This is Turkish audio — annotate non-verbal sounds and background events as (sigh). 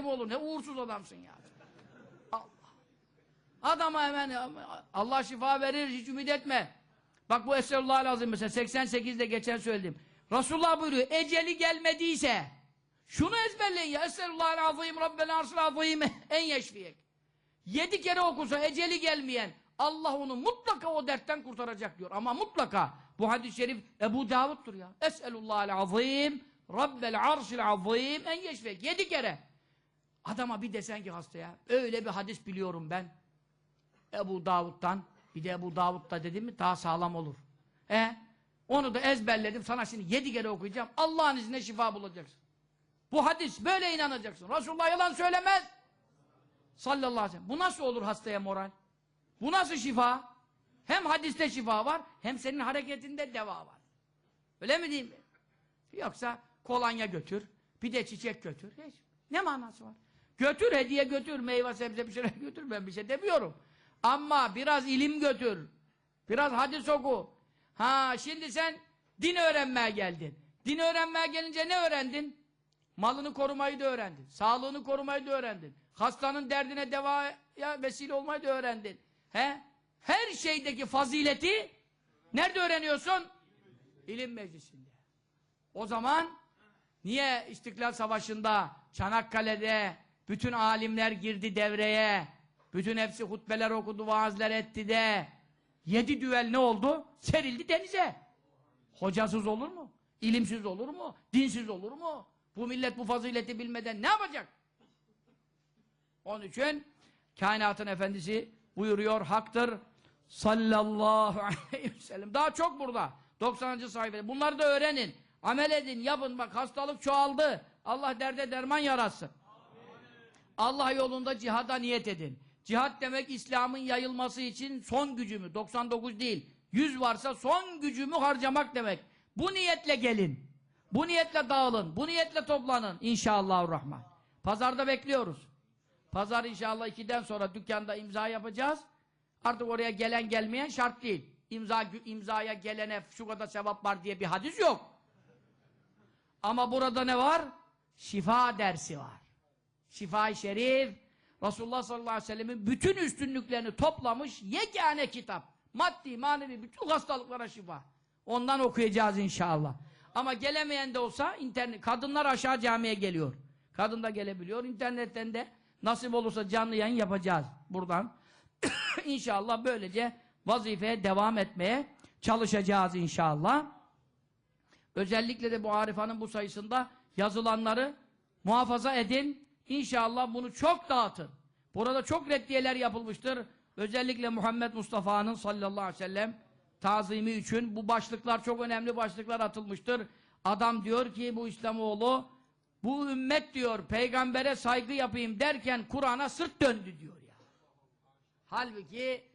mi olur? Ne uğursuz adamsın ya. Allah. Adama hemen Allah şifa verir hiç ümit etme. Bak bu Esselullah'a lazım mesela 88'de geçen söyledim. Resulullah buyuruyor eceli gelmediyse şunu ezberleyin ya Esselullah'ın azim Rabbel arşil azim (laughs) en yeşfiyek. Yedi kere okusa eceli gelmeyen Allah onu mutlaka o dertten kurtaracak diyor. Ama mutlaka bu hadis-i şerif Ebu Davud'dur ya. Esselullah'al azim Rabbel arşil azim en yeşfiyek. Yedi kere. Adama bir desen ki hastaya öyle bir hadis biliyorum ben. Ebu Davud'dan bir de Ebu Davud'da dedim mi daha sağlam olur. E onu da ezberledim sana şimdi yedi kere okuyacağım. Allah'ın izniyle şifa bulacaksın. Bu hadis böyle inanacaksın. Resulullah yalan söylemez. Sallallahu aleyhi ve sellem. Bu nasıl olur hastaya moral? Bu nasıl şifa? Hem hadiste şifa var hem senin hareketinde deva var. Öyle mi diyeyim? Yoksa kolonya götür, bir de çiçek götür. Hiç. Ne manası var? Götür, hediye götür, meyve sebze bir şeyler (laughs) götür. Ben bir şey demiyorum. Ama biraz ilim götür. Biraz hadis oku. Ha şimdi sen din öğrenmeye geldin. Din öğrenmeye gelince ne öğrendin? Malını korumayı da öğrendin. Sağlığını korumayı da öğrendin. Hastanın derdine devaya vesile olmayı da öğrendin. He? Her şeydeki fazileti nerede öğreniyorsun? İlim meclisinde. O zaman niye İstiklal Savaşı'nda, Çanakkale'de bütün alimler girdi devreye, bütün hepsi hutbeler okudu, vaazlar etti de yedi düvel ne oldu? Serildi denize. Hocasız olur mu? İlimsiz olur mu? Dinsiz olur mu? Bu millet bu fazileti bilmeden ne yapacak? Onun için kainatın efendisi buyuruyor, haktır. Sallallahu aleyhi ve sellem. Daha çok burada. 90. sayfada. Bunları da öğrenin. Amel edin, yapın. Bak hastalık çoğaldı. Allah derde derman yaratsın. Allah yolunda cihada niyet edin. Cihat demek İslam'ın yayılması için son gücümü, 99 değil, 100 varsa son gücümü harcamak demek. Bu niyetle gelin. Bu niyetle dağılın. Bu niyetle toplanın. İnşallahurrahman. Pazarda bekliyoruz. Pazar inşallah 2'den sonra dükkanda imza yapacağız. Artık oraya gelen gelmeyen şart değil. İmza, imzaya gelene şu kadar sevap var diye bir hadis yok. Ama burada ne var? Şifa dersi var. Şifa-i Şerif Resulullah sallallahu aleyhi ve sellemin bütün üstünlüklerini toplamış yegane kitap. Maddi, manevi bütün hastalıklara şifa. Ondan okuyacağız inşallah. Ama gelemeyen de olsa internet kadınlar aşağı camiye geliyor. Kadın da gelebiliyor. İnternetten de nasip olursa canlı yayın yapacağız buradan. (coughs) inşallah böylece vazifeye devam etmeye çalışacağız inşallah. Özellikle de bu Arifa'nın bu sayısında yazılanları muhafaza edin. İnşallah bunu çok dağıtın. Burada çok reddiyeler yapılmıştır. Özellikle Muhammed Mustafa'nın sallallahu aleyhi ve sellem tazimi için bu başlıklar çok önemli başlıklar atılmıştır. Adam diyor ki bu İslamoğlu bu ümmet diyor peygambere saygı yapayım derken Kur'an'a sırt döndü diyor ya. Halbuki